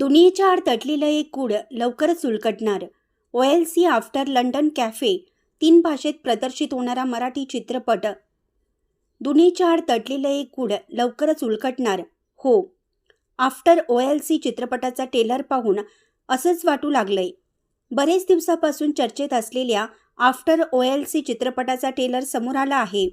दुनियेच्या आड तटलेलं एक कूड लवकरच उलकटणार O L C after London cafe तीन भाषेत प्रदर्शित होणारा मराठी चित्रपट. दुनियेच्या आड तटलेलं एक कूड लवकरच उलकटणार हो आफ्टर ओ एल सी चित्रपटाचा टेलर पाहून असंच वाटू लागलंय. बरेच दिवसापासून चर्चेत असलेल्या आफ्टर ओ एल सी चित्रपटाचा टेलर समोर आला आहे.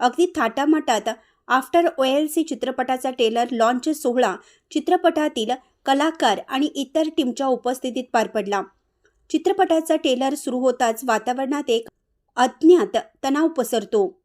अगदी थाटामाटात आफ्टर ओ एल सी चित्रपटाचा टेलर लॉन्च सोहळा चित्रपटातील कलाकार आणि इतर टीमच्या उपस्थितीत पार पडला. चित्रपटाचा टेलर सुरू होताच वातावरणात एक अज्ञात तणाव पसरतो.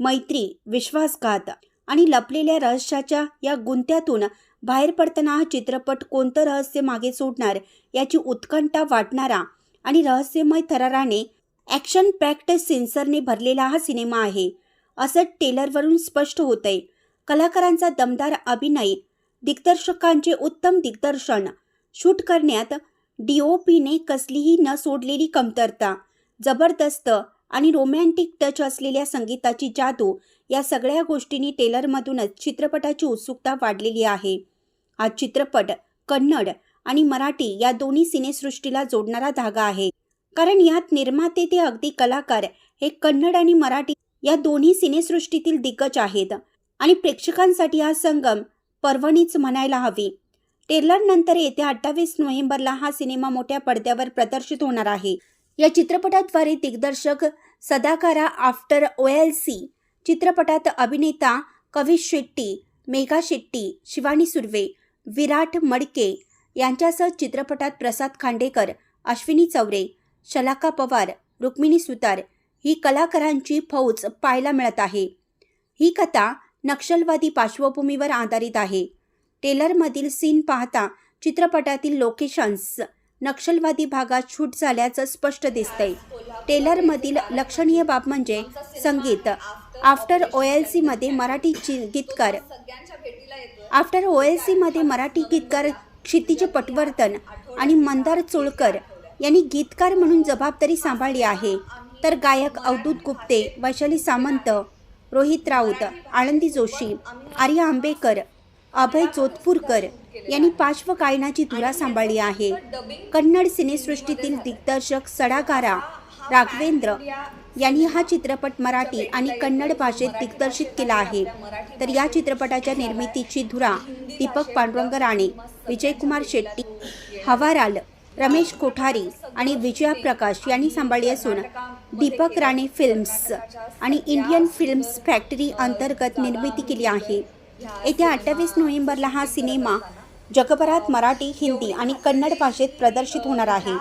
मैत्री विश्वासघात आणि लपलेल्या रहस्याच्या या गुंत्यातून बाहेर पडताना हा चित्रपट कोणतं रहस्य मागे सोडणार याची उत्कंठा वाटणारा आणि रहस्यमय थराराने ॲक्शन पॅक्ट सेन्सरने भरलेला हा सिनेमा आहे. असं टेलरवरून स्पष्ट होतंय. कलाकारांचा दमदार अभिनय दिग्दर्शकांचे उत्तम दिग्दर्शन. शूट करण्यात डी ओ पीने कसलीही न सोडलेली कमतरता जबरदस्त आणि रोमॅन्टिक टच असलेल्या संगीताची जादू या सगळ्या गोष्टींनी टेलरमधूनच चित्रपटाची उत्सुकता वाढलेली आहे. हा चित्रपट कन्नड आणि मराठी या दोन्ही सिनेसृष्टीला जोडणारा धागा आहे. कारण यात निर्माते ते अगदी कलाकार हे कन्नड आणि मराठी या दोन्ही सिनेसृष्टीतील दिग्गज आहेत. आणि प्रेक्षकांसाठी हा संगम पर्वणीच म्हणायला हवी. टेलरनंतर येत्या अठ्ठावीस नोव्हेंबरला हा सिनेमा मोठ्या पडद्यावर प्रदर्शित होणार आहे. या चित्रपटाद्वारे दिग्दर्शक सदाकारा आफ्टर ओ एल सी चित्रपटात अभिनेता कवी शेट्टी मेघा शेट्टी शिवानी सुर्वे विराट मडके यांच्यासह चित्रपटात प्रसाद खांडेकर अश्विनी चौरे शलाका पवार रुक्मिणी सुतार ही कलाकारांची फौज पाहायला मिळत आहे. ही कथा नक्षलवादी पार्श्वभूमीवर आधारित आहे. टेलरमधील सीन पाहता चित्रपटातील लोकेशन्स नक्षलवादी भागात शूट झाल्याचं स्पष्ट दिसतंय. टेलरमधील लक्षणीय बाब म्हणजे संगीत. आफ्टर ओ एल सीमध्ये मराठी ची- गीतकार. आफ्टर ओ एल सीमध्ये मराठी गीतकार क्षितिज पटवर्धन आणि मंदार चोळकर यांनी गीतकार म्हणून जबाबदारी सांभाळली आहे. तर गायक अवधूत गुप्ते वैशाली सामंत रोहित राऊत आनंदी जोशी आर्या आंबेकर अभय जोधपूरकर यांनी पार्श्वगायनाची धुरा सांभाळली आहे. कन्नड सिनेसृष्टीतील दिग्दर्शक सडागारा राघवेंद्र यांनी हा चित्रपट मराठी आणि कन्नड भाषेत दिग्दर्शित केला आहे. तर या चित्रपटाच्या निर्मितीची धुरा दीपक पांडुरंग राणे विजयकुमार शेट्टी हवाराल रमेश कोठारी आणि विजया प्रकाश यांनी सांभाळली असून दीपक राणे फिल्म्स आणि इंडियन फिल्म्स फॅक्टरी अंतर्गत निर्मिती केली आहे. येत्या अठ्ठावीस नोव्हेंबरला हा सिनेमा जगभरात मराठी हिंदी आणि कन्नड भाषेत प्रदर्शित होणार आहे.